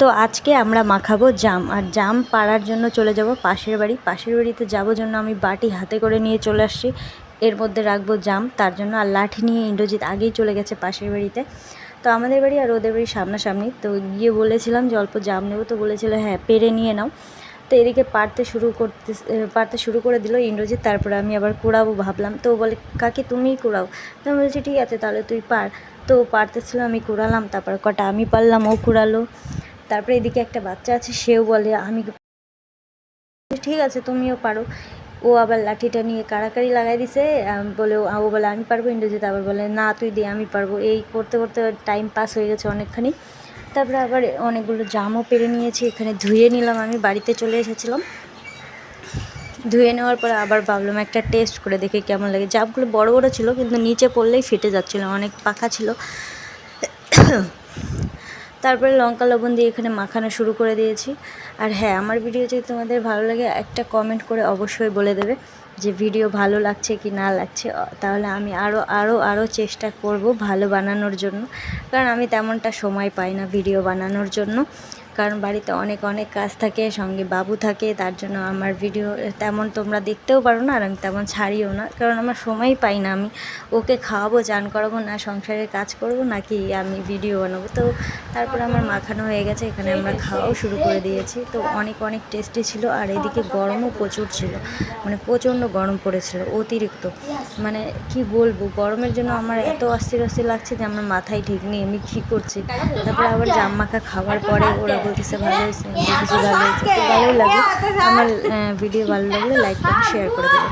তো আজকে আমরা মাখাবো জাম। আর জাম পাড়ার জন্য চলে যাব পাশের বাড়ি। পাশের বাড়িতে যাব জন্য আমি বাটি হাতে করে নিয়ে চলে আসছি। এর মধ্যে রাখব জাম। তার জন্য আর লাঠি নিয়ে ইন্দ্রজিৎ আগেই চলে গেছে পাশের বাড়িতে। তো আমাদের বাড়ি আর ওদের বাড়ি সামনাসামনি। তো গিয়ে বলেছিলাম যে অল্প জাম নেব। তো বলেছিল হ্যাঁ পেরে নিয়ে নাও। তো এদিকে পারতে শুরু করতে পারতে শুরু করে দিল ইন্দ্রজিৎ। তারপরে আমি আবার কুড়াবো ভাবলাম। তো বলে, কাকি, তুমিই কুড়াও। তো আমি বলছি, ঠিক আছে, তাহলে তুই পার তো পারতেছিল আমি কুড়ালাম। তারপর কটা আমি পারলাম, ও কুড়ালো। তারপরে এদিকে একটা বাচ্চা আছে, সেও বলে, আমি ঠিক আছে, তুমিও পারো। ও আবার লাঠিটা নিয়ে কাড়াকাড়ি লাগাই দিছে বলে ও বলে, আমি পারব? ইন্দ্রজিৎ আবার বলে, না, তুই দে, আমি পারব। এই করতে করতে টাইম পাস হয়ে গেছে অনেকখানি। তারপরে আবার অনেকগুলো জামও পেরে নিয়েছি, এখানে ধুয়ে নিলাম আমি, বাড়িতে চলে এসেছিলাম। ধুয়ে নেওয়ার পরে আবার ভাবলাম একটা টেস্ট করে দেখে কেমন লাগে। জামগুলো বড় বড় ছিল, কিন্তু নিচে পড়লেই ফেটে যাচ্ছিল, অনেক পাখা ছিল। তারপরে লঙ্কা লবণ দিয়ে এখানে মাখানো শুরু করে দিয়েছি। আর হ্যাঁ আমার ভিডিও যদি তোমাদের ভালো লাগে, একটা কমেন্ট করে অবশ্যই বলে দেবে যে ভিডিও ভালো লাগছে কি না লাগছে। তাহলে আমি আরও আরও আরও চেষ্টা করব ভালো বানানোর জন্য। কারণ আমি তেমনটা সময় পাই না ভিডিও বানানোর জন্য। কারণ বাড়িতে অনেক অনেক কাজ থাকে, সঙ্গে বাবু থাকে, তার জন্য আমার ভিডিও তেমন তোমরা দেখতেও পারো না আর আমি তেমন ছাড়িও না। কারণ আমার সময়ই পাই না আমি। ওকে খাওয়াবো, চান করাবো, না সংসারের কাজ করব, নাকি আমি ভিডিও বানাবো। তো তারপর আমার মাখানো হয়ে গেছে, এখানে আমরা খাওয়াও শুরু করে দিয়েছি। তো অনেক অনেক টেস্টি ছিল আর এদিকে গরমও প্রচুর ছিল। মানে প্রচণ্ড গরম পড়েছিল, অতিরিক্ত। মানে কি বলব, গরমের জন্য আমার এত অস্থির অস্থির লাগছে যে আমার মাথায় ঠিক নেই, আমি কী করছি? তারপরে আবার জাম মাখা খাওয়ার পরে ওরা বলতেছে ভালো হয়েছে ভালো লাগে আমার ভিডিও ভালো লাগলে লাইক করে শেয়ার করে দেবে